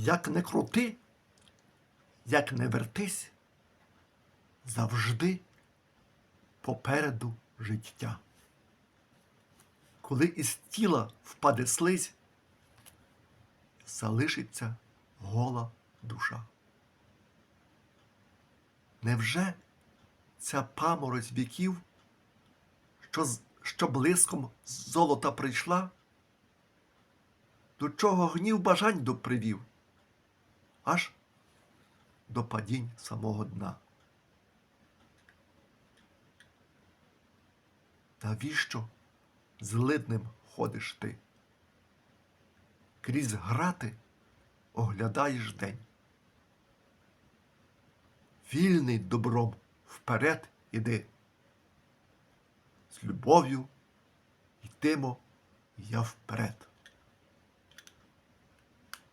Як не крути, як не вертись, завжди попереду життя. Коли із тіла впаде слизь, залишиться гола душа. Невже ця паморозь віків, що, що блиском золота прийшла, до чого гнів бажань допривів, аж до падінь самого дна? Навіщо злидним ходиш ти? Крізь грати оглядаєш день. Вільний добром вперед іди. З любов'ю йтимо я вперед.